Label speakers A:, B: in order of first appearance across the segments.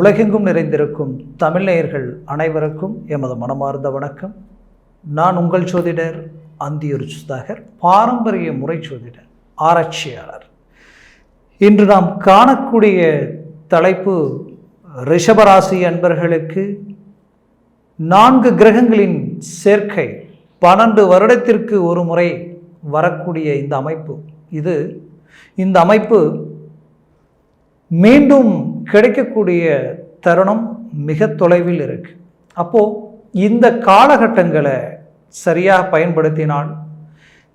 A: உலகெங்கும் நிறைந்திருக்கும் தமிழ்நேயர்கள் அனைவருக்கும் எமது மனமார்ந்த வணக்கம். நான் உங்கள் ஜோதிடர் அந்தியூர் சுதாகர் பாரம்பரிய முறை ஜோதிடர் ஆராய்ச்சியாளர். இன்று நாம் காணக்கூடிய தலைப்பு ரிஷபராசி அன்பர்களுக்கு நான்கு கிரகங்களின் சேர்க்கை பன்னெண்டு வருடத்திற்கு ஒரு முறை வரக்கூடிய இந்த அமைப்பு. இது இந்த அமைப்பு மீண்டும் கிடைக்கக்கூடிய தருணம் மிக தொலைவில் இருக்கு. அப்போது இந்த காலகட்டங்களை சரியாக பயன்படுத்தினால்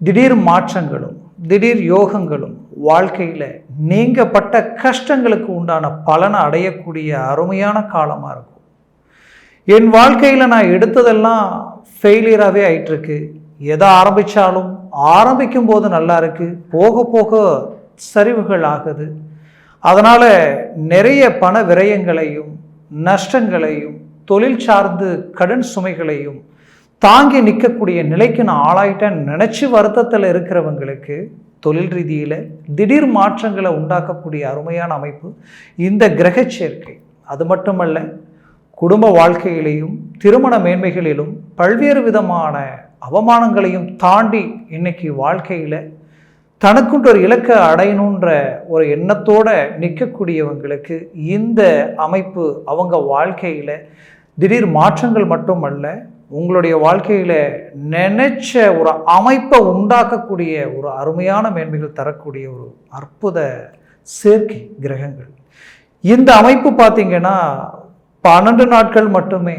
A: திடீர் மாற்றங்களும் திடீர் யோகங்களும் வாழ்க்கையில் நீங்கப்பட்ட கஷ்டங்களுக்கு உண்டான பலனை அடையக்கூடிய அருமையான காலமாக இருக்கும். என் வாழ்க்கையில் நான் எடுத்ததெல்லாம் ஃபெயிலியராகவே ஆயிட்டிருக்கு. எதை ஆரம்பித்தாலும் ஆரம்பிக்கும் போது நல்லா இருக்குது போக போக சரிவுகள் ஆகுது. அதனால் நிறைய பண விரயங்களையும் நஷ்டங்களையும் தொழில் சார்ந்து கடன் சுமைகளையும் தாங்கி நிற்கக்கூடிய நிலைக்கு நான் ஆளாயிட்டேன் நினச்சி வருத்தத்தில் இருக்கிறவங்களுக்கு தொழில் ரீதியில் திடீர் மாற்றங்களை உண்டாக்கக்கூடிய அருமையான அமைப்பு இந்த கிரக சேர்க்கை. அது மட்டுமல்ல குடும்ப வாழ்க்கையிலையும் திருமண மேன்மைகளிலும் பல்வேறு விதமான அவமானங்களையும் தாண்டி இன்னைக்கு வாழ்க்கையில் தனக்குன்ற ஒரு இலக்கை அடையணுன்ற ஒரு எண்ணத்தோடு நிற்கக்கூடியவங்களுக்கு இந்த அமைப்பு அவங்க வாழ்க்கையில் திடீர் மாற்றங்கள் மட்டுமல்ல உங்களுடைய வாழ்க்கையில் நினைச்ச ஒரு அமைப்பை உண்டாக்கக்கூடிய ஒரு அருமையான மேன்மைகள் தரக்கூடிய ஒரு அற்புத சேர்க்கை கிரகங்கள். இந்த அமைப்பு பார்த்தீங்கன்னா பன்னெண்டு நாட்கள் மட்டுமே.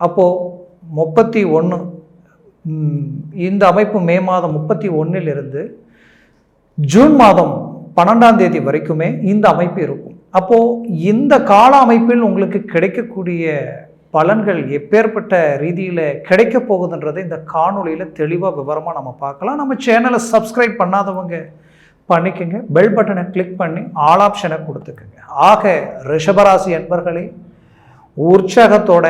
A: அப்போது முப்பத்தி ஒன்று இந்த அமைப்பு மே மாதம் முப்பத்தி ஒன்றிலிருந்து ஜூன் மாதம் பன்னெண்டாம் தேதி வரைக்குமே இந்த அமைப்பு இருக்கும். அப்போது இந்த கால அமைப்பில் உங்களுக்கு கிடைக்கக்கூடிய பலன்கள் எப்பேற்பட்ட ரீதியில் கிடைக்க போகுதுன்றதை இந்த காணொளியில் தெளிவாக விவரமாக நம்ம பார்க்கலாம். நம்ம சேனலை சப்ஸ்கிரைப் பண்ணாதவங்க பண்ணிக்கோங்க. பெல் பட்டனை கிளிக் பண்ணி ஆல் ஆப்ஷனை கொடுத்துக்கோங்க. ஆக ரிஷபராசி அன்பர்களே உற்சாகத்தோட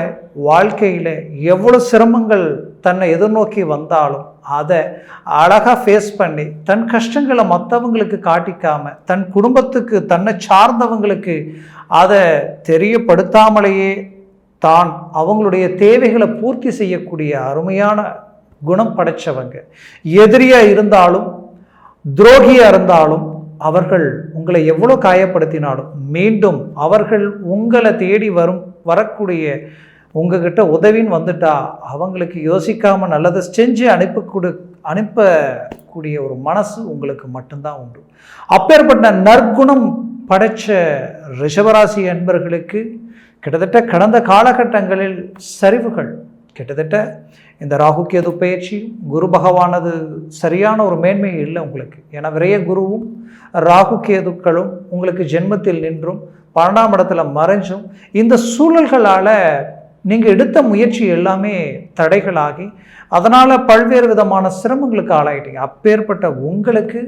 A: வாழ்க்கையில் எவ்வளோ சிரமங்கள் தன்னை எதிர்நோக்கி வந்தாலும் அதை அழகாக ஃபேஸ் பண்ணி தன் கஷ்டங்களை மற்றவங்களுக்கு காட்டிக்காம தன் குடும்பத்துக்கு தன்னை சார்ந்தவங்களுக்கு அதை தெரியப்படுத்தாமலேயே தான் அவங்களுடைய தேவைகளை பூர்த்தி செய்யக்கூடிய அருமையான குணம் படைச்சவங்க. எதிரியாக இருந்தாலும் துரோகியாக இருந்தாலும் அவர்கள் உங்களை எவ்வளோ காயப்படுத்தினாலும் மீண்டும் அவர்கள் உங்களை தேடி வரும் வரக்கூடிய உங்ககிட்ட உதவின்னு வந்துட்டா அவங்களுக்கு யோசிக்காமல் நல்லதை செஞ்சு அனுப்ப கொடு அனுப்பக்கூடிய ஒரு மனசு உங்களுக்கு மட்டும்தான் உண்டு. அப்பேற்பட்ட நற்குணம் படைத்த ரிஷபராசி அன்பர்களுக்கு கிட்டத்தட்ட கடந்த காலகட்டங்களில் சரிவுகள் கிட்டத்தட்ட இந்த ராகு கேது பயிற்சி குரு பகவானது சரியான ஒரு மேன்மை இல்லை உங்களுக்கு. ஏன்னா விரைய குருவும் ராகு கேதுக்களும் உங்களுக்கு ஜென்மத்தில் நின்றும் பன்னெண்டாம் இடத்துல மறைஞ்சும். இந்த சூழல்களால் நீங்கள் எடுத்த முயற்சி எல்லாமே தடைகளாகி அதனால் பல்வேறு விதமான சிரமங்களுக்கு ஆளாயிட்டீங்க. அப்பேற்பட்ட உங்களுக்கு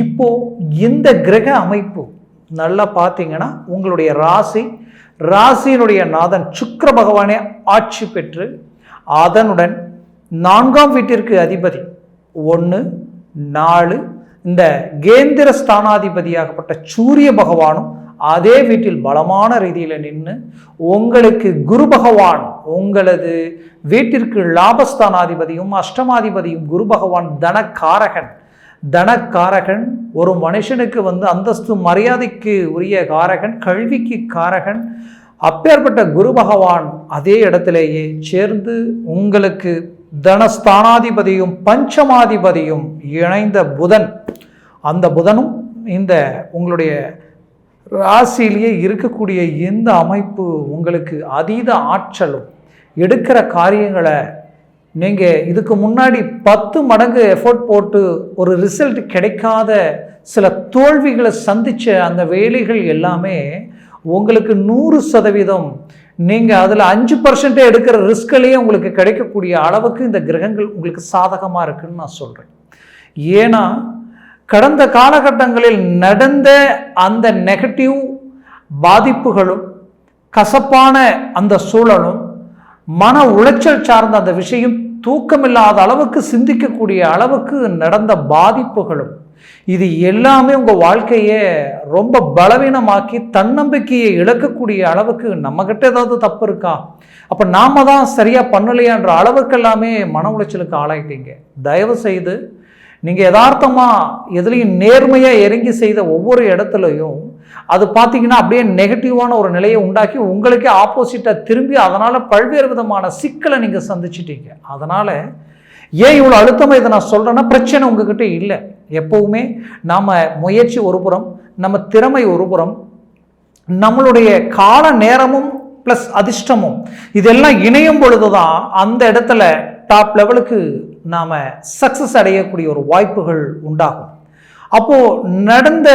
A: இப்போது இந்த கிரக அமைப்பு நல்லா பார்த்தீங்கன்னா உங்களுடைய ராசி ராசியினுடைய நாதன் சுக்கர பகவானே ஆட்சி பெற்று அதனுடன் நான்காம் வீட்டிற்கு அதிபதி ஒன்று நாலு இந்த கேந்திர ஸ்தானாதிபதியாகப்பட்ட சூரிய பகவானும் அதே வீட்டில் பலமான ரீதியில் நின்று உங்களுக்கு குரு பகவான் உங்களது வீட்டிற்கு லாபஸ்தானாதிபதியும் அஷ்டமாதிபதியும் குரு பகவான் தனக்காரகன். தனக்காரகன் ஒரு மனுஷனுக்கு வந்து அந்தஸ்து மரியாதைக்கு உரிய காரகன் கல்விக்கு காரகன் அப்பேற்பட்ட குரு பகவான் அதே இடத்திலேயே சேர்ந்து உங்களுக்கு தனஸ்தானாதிபதியும் பஞ்சமாதிபதியும் இணைந்த புதன். அந்த புதனும் இந்த உங்களுடைய ராசியிலேயே இருக்கக்கூடிய எந்த அமைப்பு உங்களுக்கு அதீத ஆற்றலும். எடுக்கிற காரியங்களை நீங்கள் இதுக்கு முன்னாடி பத்து மடங்கு எஃபோர்ட் போட்டு ஒரு ரிசல்ட் கிடைக்காத சில தோல்விகளை சந்தித்த அந்த வேலைகள் எல்லாமே உங்களுக்கு நூறு சதவீதம் நீங்கள் அதில் அஞ்சு பர்சன்ட்டே எடுக்கிற ரிஸ்கிலேயே உங்களுக்கு கிடைக்கக்கூடிய அளவுக்கு இந்த கிரகங்கள் உங்களுக்கு சாதகமாக இருக்குன்னு நான் சொல்கிறேன் ஏன்னா கடந்த காலகட்டங்களில் நடந்த அந்த நெகட்டிவ் பாதிப்புகளும் கசப்பான அந்த சூழலும் மன உளைச்சல் சார்ந்த அந்த விஷயம் தூக்கமில்லாத அளவுக்கு சிந்திக்கக்கூடிய அளவுக்கு நடந்த பாதிப்புகளும் இது எல்லாமே உங்கள் வாழ்க்கையை ரொம்ப பலவீனமாக்கி தன்னம்பிக்கையை இழக்கக்கூடிய அளவுக்கு நம்மக்கிட்ட ஏதாவது தப்பு இருக்கா? அப்போ நாம தான் சரியாக பண்ணலையான்ற அளவுக்கு எல்லாமே மன உளைச்சலுக்கு ஆளாயிட்டீங்க. தயவு செய்து நீங்கள் யதார்த்தமாக எதுலேயும் நேர்மையாக இறங்கி செய்த ஒவ்வொரு இடத்துலையும் அது பார்த்தீங்கன்னா அப்படியே நெகட்டிவான ஒரு நிலையை உண்டாக்கி உங்களுக்கே ஆப்போசிட்டாக திரும்பி அதனால் பல்வேறு விதமான சிக்கலை நீங்கள் சந்திச்சிட்டீங்க. அதனால் ஏன் இவ்வளோ அழுத்தமாக இதை நான் சொல்கிறேன்னா பிரச்சனை உங்ககிட்ட இல்லை. எப்போவுமே நாம் முயற்சி ஒரு புறம் நம்ம திறமை ஒரு புறம் நம்மளுடைய கால நேரமும் ப்ளஸ் அதிர்ஷ்டமும் இதெல்லாம் இணையும் பொழுது தான் அந்த இடத்துல டாப் லெவலுக்கு நாம் சக்ஸஸ் அடையக்கூடிய ஒரு வாய்ப்புகள் உண்டாகும். அப்போது நடந்த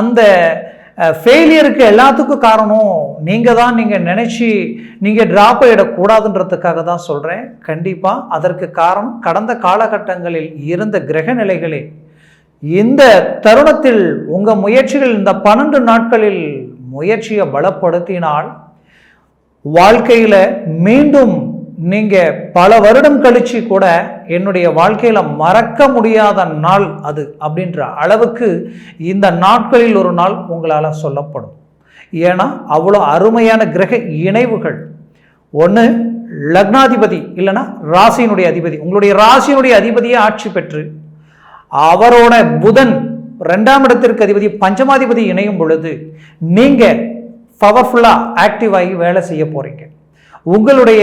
A: அந்த ஃபெயிலியருக்கு எல்லாத்துக்கும் காரணம் நீங்கள் தான் நீங்கள் நினச்சி நீங்கள் ட்ராப் ஆகிடக்கூடாதுன்றதுக்காக தான் சொல்கிறேன் கண்டிப்பாக அதற்கு காரணம் கடந்த காலகட்டங்களில் இருந்த கிரக நிலைகளே. இந்த தருணத்தில் உங்கள் முயற்சிகள் இந்த பன்னெண்டு நாட்களில் முயற்சியை பலப்படுத்தினால் வாழ்க்கையில் மீண்டும் நீங்கள் பல வருடம் கழித்து கூட என்னுடைய வாழ்க்கையில் மறக்க முடியாத நாள் அது அப்படின்ற அளவுக்கு இந்த நாட்களில் ஒரு நாள் உங்களால் சொல்லப்படும். ஏன்னா அவ்வளோ அருமையான கிரக இணைவுகள். ஒன்று லக்னாதிபதி இல்லைன்னா ராசியினுடைய அதிபதி. உங்களுடைய ராசியினுடைய அதிபதியை ஆட்சி பெற்று அவரோட புதன் ரெண்டாம் இடத்திற்கு அதிபதி பஞ்சமாதிபதி இணையும் பொழுது நீங்கள் பவர்ஃபுல்லாக ஆக்டிவ் ஆகி வேலை செய்ய போகிறீங்க உங்களுடைய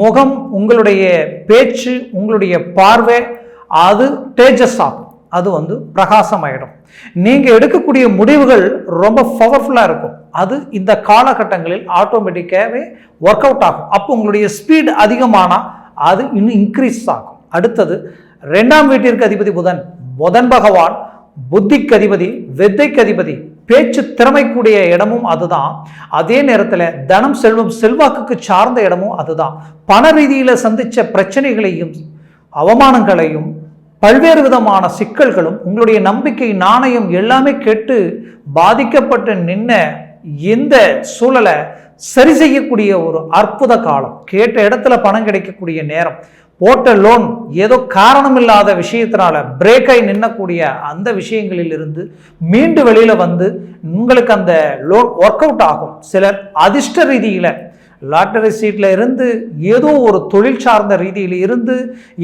A: முகம் உங்களுடைய பேச்சு உங்களுடைய பார்வை அது தேஜஸ் ஆகும் அது வந்து பிரகாசமாயிடும். நீங்கள் எடுக்கக்கூடிய முடிவுகள் ரொம்ப பவர்ஃபுல்லாக இருக்கும். அது இந்த காலகட்டங்களில் ஆட்டோமேட்டிக்காகவே ஒர்க் அவுட் ஆகும். அப்போ உங்களுடைய ஸ்பீட் அதிகமானால் அது இன்னும் இன்க்ரீஸ் ஆகும். அடுத்தது ரெண்டாம் வீட்டிற்கு அதிபதி புதன். புதன் பகவான் புத்திக்கு அதிபதி வித்தைக்கு அதிபதி. பேச்சு திறமைக்கூடிய இடமும் அதுதான். அதே நேரத்தில் தனம் செல்வம் செல்வாக்குக்கு சார்ந்த இடமும் அதுதான். பண ரீதியில் சந்தித்த பிரச்சனைகளையும் அவமானங்களையும் பல்வேறு விதமான சிக்கல்களும் உங்களுடைய நம்பிக்கை நாணயம் எல்லாமே கேட்டு பாதிக்கப்பட்டு நின்ன இந்த சூழலை சரி செய்யக்கூடிய ஒரு அற்புத காலம். கேட்ட இடத்துல பணம் கிடைக்கக்கூடிய நேரம். போட்ட லோன் ஏதோ காரணம் இல்லாத விஷயத்தினால பிரேக் ஆகி நின்னக்கூடிய அந்த விஷயங்களில் இருந்து மீண்டு வெளியில் வந்து உங்களுக்கு அந்த லோன் ஒர்க் அவுட் ஆகும். சிலர் அதிர்ஷ்ட ரீதியில் லாட்டரி சீட்டில் இருந்து ஏதோ ஒரு தொழில் சார்ந்த ரீதியில் இருந்து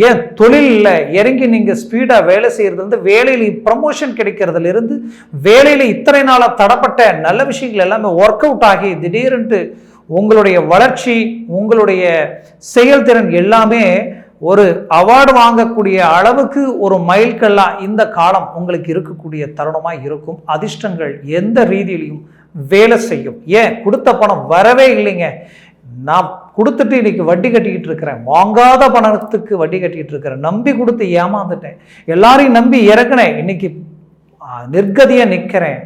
A: ஏன் தொழிலில் இறங்கி நீங்கள் ஸ்பீடாக வேலை செய்கிறதுலேருந்து வேலையில் ப்ரமோஷன் கிடைக்கிறதுலேருந்து வேலையில் இத்தனை நாளாக தடப்பட்ட நல்ல விஷயங்கள் எல்லாமே ஒர்க் அவுட் ஆகி திடீரென்று உங்களுடைய வளர்ச்சி உங்களுடைய செயல்திறன் எல்லாமே ஒரு அவார்டு வாங்கக்கூடிய அளவுக்கு ஒரு மைல்கல்லாக இந்த காலம் உங்களுக்கு இருக்கக்கூடிய தருணமாக இருக்கும். அதிர்ஷ்டங்கள் எந்த ரீதியிலையும் வேலை செய்யும். ஏன்? கொடுத்த பணம் வரவே இல்லைங்க. நான் கொடுத்துட்டு இன்னைக்கு வட்டி கட்டிக்கிட்டு இருக்கிறேன். வாங்காத பணத்துக்கு வட்டி கட்டிக்கிட்டு இருக்கிறேன். நம்பி கொடுத்து ஏமாந்துட்டேன். எல்லாரையும் நம்பி இறக்குனேன். இன்னைக்கு நிர்கதியாக நிற்கிறேன்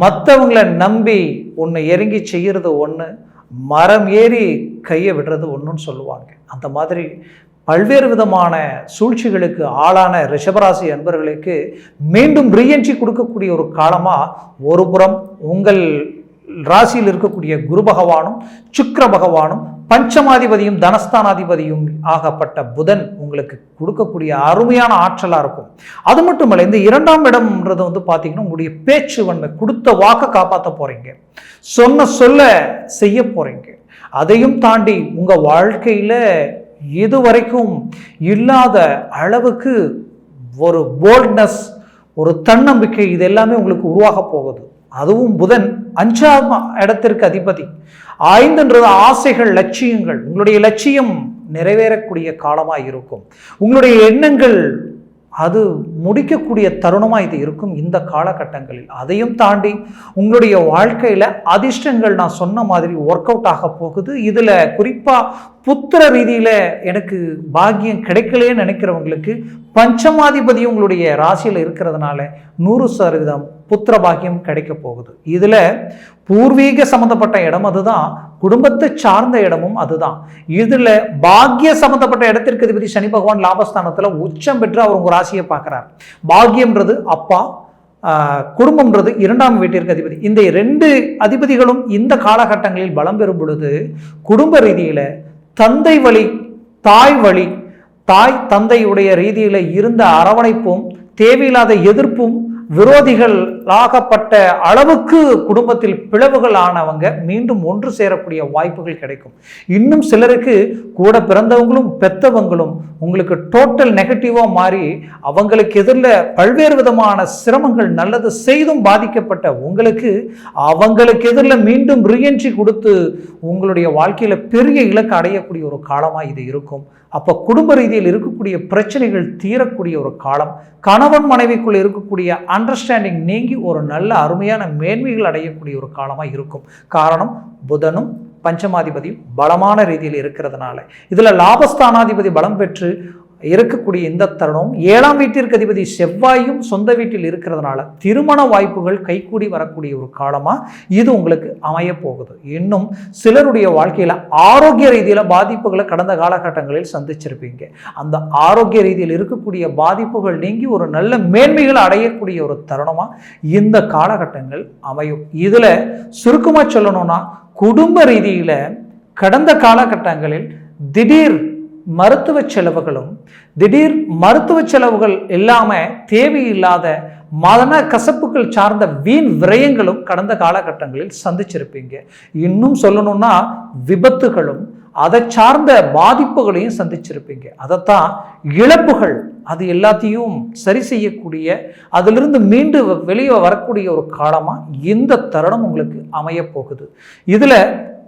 A: மற்றவங்களை நம்பி ஒன்று இறங்கி செய்கிறது ஒன்று மரம் ஏறி கையை விடுறது ஒன்றுன்னு சொல்லுவாங்க. அந்த மாதிரி பல்வேறு விதமான சூழ்ச்சிகளுக்கு ஆளான ரிஷபராசி அன்பர்களுக்கு மீண்டும் ரீஎன்ட்ரி கொடுக்கக்கூடிய ஒரு காலமாக ஒரு புறம் உங்கள் ராசியில் இருக்கக்கூடிய குரு பகவானும் சுக்கர பகவானும் பஞ்சமாதிபதியும் தனஸ்தானாதிபதியும் ஆகப்பட்ட புதன் உங்களுக்கு கொடுக்கக்கூடிய அருமையான ஆற்றலாக இருக்கும். அது மட்டும் இந்த இரண்டாம் இடம்ன்றது வந்து பார்த்தீங்கன்னா உங்களுடைய பேச்சு வன்மை கொடுத்த வாக்கை காப்பாற்ற போகிறீங்க சொன்ன சொல்ல செய்ய போகிறீங்க அதையும் தாண்டி உங்கள் வாழ்க்கையில் இதுவரைக்கும் இல்லாத அளவுக்கு ஒரு போல்ட்னஸ் ஒரு தன்னம்பிக்கை இது எல்லாமே உங்களுக்கு உருவாக போகுது. அதுவும் புதன் அஞ்சாம் இடத்திற்கு அதிபதி. ஐந்துன்றது ஆசைகள் லட்சியங்கள் உங்களுடைய லட்சியம் நிறைவேறக்கூடிய காலமாக இருக்கும் உங்களுடைய எண்ணங்கள் அது முடிக்கக்கூடிய தருணமாக இது இருக்கும் இந்த காலகட்டங்களில். அதையும் தாண்டி உங்களுடைய வாழ்க்கையில் அதிர்ஷ்டங்கள் நான் சொன்ன மாதிரி ஒர்க் அவுட் ஆக போகுது. இதில் குறிப்பாக புத்திர ரீதியில் எனக்கு பாக்கியம் கிடைக்கலையே நினைக்கிறவங்களுக்கு பஞ்சமாதிபதி உங்களுடைய ராசியில் இருக்கிறதுனால நூறு சதவீதம் புத்திர பாக்கியம் கிடைக்க போகுது. இதில் பூர்வீக சம்மந்தப்பட்ட இடம் அதுதான். குடும்பத்தை சார்ந்த இடமும் அதுதான். இதில் பாக்கிய சம்மந்தப்பட்ட இடத்திற்கு அதிபதி சனி பகவான் லாபஸ்தானத்தில் உச்சம் பெற்று அவர் உங்கள் ராசியை பார்க்குறார். பாக்கியம்ன்றது அப்பா குடும்பம்ன்றது இரண்டாம் வீட்டிற்கு அதிபதி. இந்த ரெண்டு அதிபதிகளும் இந்த காலகட்டங்களில் பலம் பெறும் பொழுது குடும்ப ரீதியில் தந்தை வழி தாய் வழி தாய் தந்தையுடைய ரீதியில் இருந்த அரவணைப்பும் தேவையில்லாத எதிர்ப்பும் விரோதிகள் ஆகப்பட்ட அளவுக்கு குடும்பத்தில் பிளவுகள் ஆனவங்க மீண்டும் ஒன்று சேரக்கூடிய வாய்ப்புகள் கிடைக்கும். இன்னும் சிலருக்கு கூட பிறந்தவங்களும் பெத்தவங்களும் உங்களுக்கு டோட்டல் நெகட்டிவாக மாறி அவங்களுக்கு எதிரில் பல்வேறு விதமான சிரமங்கள் நல்லது செய்தும் பாதிக்கப்பட்ட உங்களுக்கு அவங்களுக்கு எதிரில் மீண்டும் ரீஎன்ட்ரி கொடுத்து உங்களுடைய வாழ்க்கையில் பெரிய இலக்கு அடையக்கூடிய ஒரு காலமாக இது இருக்கும். அப்போ குடும்ப ரீதியில் இருக்கக்கூடிய பிரச்சனைகள் தீரக்கூடிய ஒரு காலம் கணவன் மனைவிக்குள் இருக்கக்கூடிய அண்டர்ஸ்டாண்டிங் நீங்கி ஒரு நல்ல அருமையான மேன்மைகள் அடையக்கூடிய ஒரு காலமாக இருக்கும். காரணம் புதனும் பஞ்சமாதிபதியும் பலமான ரீதியில் இருக்கிறதுனால. இதில் லாபஸ்தானாதிபதி பலம் பெற்று இருக்கக்கூடிய இந்த தருணம் ஏழாம் வீட்டிற்கு அதிபதி செவ்வாயும் சொந்த வீட்டில் இருக்கிறதுனால திருமண வாய்ப்புகள் கைகூடி வரக்கூடிய ஒரு காலமாக இது உங்களுக்கு அமைய போகுது இன்னும் சிலருடைய வாழ்க்கையில் ஆரோக்கிய ரீதியில் பாதிப்புகளை கடந்த காலகட்டங்களில் சந்திச்சிருப்பீங்க. அந்த ஆரோக்கிய ரீதியில் இருக்கக்கூடிய பாதிப்புகள் நீங்கி ஒரு நல்ல மேன்மைகள் அடையக்கூடிய ஒரு தருணமாக இந்த காலகட்டங்கள் அமையும். இதில் சுருக்கமாக சொல்லணும்னா குடும்ப ரீதியில் கடந்த காலகட்டங்களில் திடீர் மருத்துவ செலவுகளும் திடீர் மருத்துவ செலவுகள் இல்லாமல் தேவையில்லாத மதன கசப்புகள் சார்ந்த வீண் விரயங்களும் கடந்த காலகட்டங்களில் சந்திச்சிருப்பீங்க. இன்னும் சொல்லணும்னா விபத்துகளும் அதை சார்ந்த பாதிப்புகளையும் சந்திச்சிருப்பீங்க. அதைத்தான் இழப்புகள் அது எல்லாத்தையும் சரி செய்யக்கூடிய அதிலிருந்து மீண்டு வெளியே வரக்கூடிய ஒரு காலமாக இந்த தருணம் உங்களுக்கு அமைய போகுது. இதில்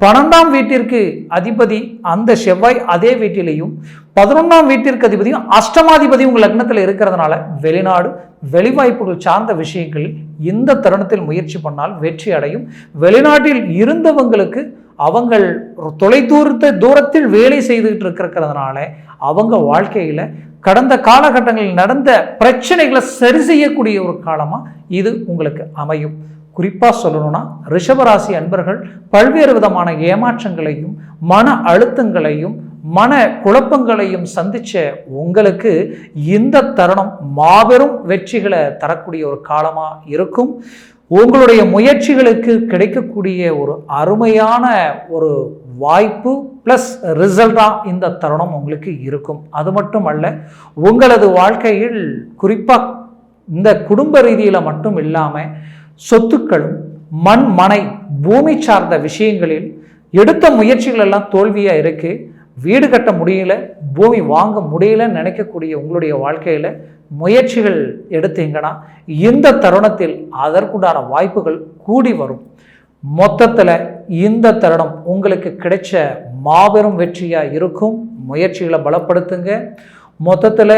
A: பன்னெண்டாம் வீட்டிற்கு அதிபதி அந்த செவ்வாய் அதே வீட்டிலையும் பதினொன்றாம் வீட்டிற்கு அதிபதியும் அஷ்டமாதிபதி உங்கள் லக்னத்தில் இருக்கிறதுனால வெளிநாடு வெளிவாய்ப்புகள் சார்ந்த விஷயங்களில் இந்த தருணத்தில் முயற்சி பண்ணால் வெற்றி அடையும். வெளிநாட்டில் இருந்தவங்களுக்கு அவங்கள் தொலைதூரத்த தூரத்தில் வேலை செய்துகிட்டு இருக்கிறதுனால அவங்க வாழ்க்கையில் கடந்த காலகட்டங்களில் நடந்த பிரச்சனைகளை சரி செய்யக்கூடிய ஒரு காலமாக இது உங்களுக்கு அமையும். குறிப்பாக சொல்லணும்னா ரிஷபராசி அன்பர்கள் பல்வேறு விதமான ஏமாற்றங்களையும் மன அழுத்தங்களையும் மன குழப்பங்களையும் சந்திச்ச உங்களுக்கு இந்த தருணம் மாபெரும் வெற்றிகளை தரக்கூடிய ஒரு காலமாக இருக்கும். உங்களுடைய முயற்சிகளுக்கு கிடைக்கக்கூடிய ஒரு அருமையான ஒரு வாய்ப்பு ப்ளஸ் ரிசல்ட்டாக இந்த தருணம் உங்களுக்கு இருக்கும். அது மட்டும் அல்ல உங்களது வாழ்க்கையில் குறிப்பாக இந்த குடும்ப ரீதியில் மட்டும் இல்லாமல் சொத்துக்களும் மண் மனை பூமி சார்ந்த விஷயங்களில் எடுத்த முயற்சிகள் எல்லாம் தோல்வியாக இருக்குது வீடு கட்ட முடியல பூமி வாங்க முடியலன்னு நினைக்கக்கூடிய உங்களுடைய வாழ்க்கையில் முயற்சிகள் எடுத்தீங்கன்னா இந்த தருணத்தில் அதற்குண்டான வாய்ப்புகள் கூடி வரும். மொத்தத்தில் இந்த தருணம் உங்களுக்கு கிடைச்ச மாபெரும் வெற்றியாக இருக்கும். முயற்சிகளை பலப்படுத்துங்க. மொத்தத்தில்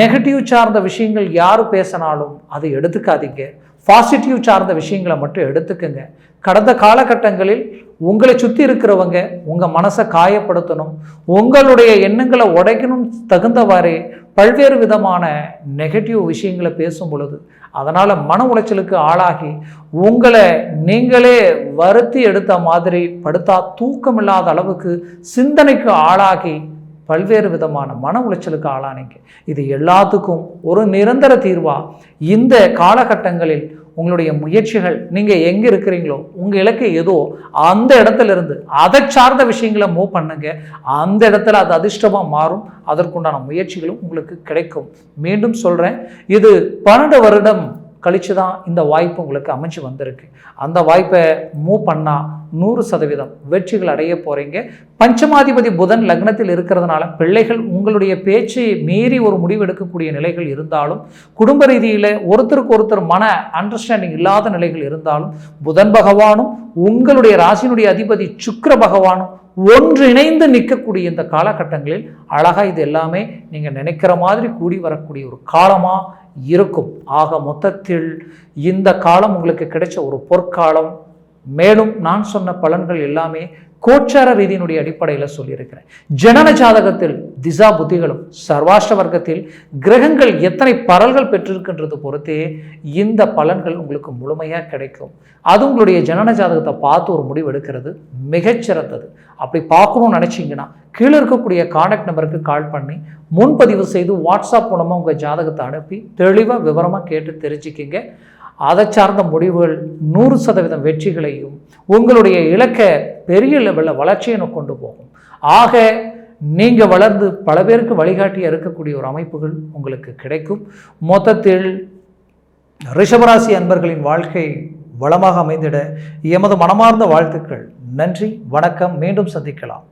A: நெகட்டிவ் சார்ந்த விஷயங்கள் யார் பேசினாலும் அதை எடுத்துக்காதீங்க. பாசிட்டிவ் சார்ந்த விஷயங்களை மட்டும் எடுத்துக்கோங்க. கடந்த காலகட்டங்களில் உங்களை சுற்றி இருக்கிறவங்க உங்கள் மனசை காயப்படுத்தணும் உங்களுடைய எண்ணங்களை உடைக்கணும் தகுந்தவாறே பல்வேறு விதமான நெகட்டிவ் விஷயங்களை பேசும் பொழுது அதனால் மன உளைச்சலுக்கு ஆளாகி உங்களை நீங்களே வருத்தி எடுத்த மாதிரி படுத்தா தூக்கம் இல்லாத அளவுக்கு சிந்தனைக்கு ஆளாகி பல்வேறு விதமான மன உளைச்சலுக்கு ஆளானீங்க. இது எல்லாத்துக்கும் ஒரு நிரந்தர தீர்வா? இந்த காலகட்டங்களில் உங்களுடைய முயற்சிகள் நீங்கள் எங்கே இருக்கிறீங்களோ உங்கள் இலக்கு ஏதோ அந்த இடத்துல இருந்து அதை சார்ந்த விஷயங்களை மூவ் பண்ணுங்க. அந்த இடத்துல அது அதிர்ஷ்டமாக மாறும். அதற்குண்டான முயற்சிகளும் உங்களுக்கு கிடைக்கும். மீண்டும் சொல்கிறேன் இது பன்னெண்டு வருடம் கழித்து தான் இந்த வாய்ப்பு உங்களுக்கு அமைஞ்சு வந்திருக்கு. அந்த வாய்ப்பை மூவ் பண்ணால் நூறு சதவீதம் வெற்றிகள் அடைய போகிறீங்க பஞ்சமாதிபதி புதன் லக்னத்தில் இருக்கிறதுனால பிள்ளைகள் உங்களுடைய பேச்சை மீறி ஒரு முடிவு எடுக்கக்கூடிய நிலைகள் இருந்தாலும் குடும்ப ரீதியில் ஒருத்தருக்கு ஒருத்தர் மன அண்டர்ஸ்டாண்டிங் இல்லாத நிலைகள் இருந்தாலும் புதன் பகவானும் உங்களுடைய ராசினுடைய அதிபதி சுக்கர பகவானும் ஒன்றிணைந்து நிற்கக்கூடிய இந்த காலகட்டங்களில் அழகாக இது எல்லாமே நீங்கள் நினைக்கிற மாதிரி கூடி வரக்கூடிய ஒரு காலமாக இருக்கும். ஆக மொத்தத்தில் இந்த காலம் உங்களுக்கு கிடைச்ச ஒரு பொற்காலம். மேலும் நான் சொன்ன பலன்கள் எல்லாமே கோச்சார ரீதியினுடைய அடிப்படையில் சொல்லியிருக்கிறேன். ஜனன ஜாதகத்தில் திசா புத்திகளும் சர்வாஷ்ட வர்க்கத்தில் கிரகங்கள் எத்தனை பரல்கள் பெற்றிருக்கின்றது பொறுத்தே இந்த பலன்கள் உங்களுக்கு முழுமையாக கிடைக்கும். அது உங்களுடைய ஜனன ஜாதகத்தை பார்த்து ஒரு முடிவு எடுக்கிறது. மிகச்சிறந்தது. அப்படி பார்க்கணும்னு நினச்சிங்கன்னா கீழே இருக்கக்கூடிய காண்டாக்ட் நம்பருக்கு கால் பண்ணி முன்பதிவு செய்து வாட்ஸ்அப் மூலமாக உங்கள் ஜாதகத்தை அனுப்பி தெளிவாக விவரமாக கேட்டு தெரிஞ்சுக்கிங்க. அதை சார்ந்த முடிவுகள் நூறு சதவீதம் வெற்றிகளையும் உங்களுடைய இலக்கை பெரிய லெவலில் வளர்ச்சியை கொண்டு போகும். ஆக நீங்கள் வளர்ந்து பல பேருக்கு வழிகாட்டியாக இருக்கக்கூடிய ஒரு அமைப்புகள் உங்களுக்கு கிடைக்கும். மொத்தத்தில் ரிஷபராசி அன்பர்களின் வாழ்க்கை வளமாக அமைந்திட எமது மனமார்ந்த வாழ்த்துக்கள். நன்றி வணக்கம் மீண்டும் சந்திக்கலாம்.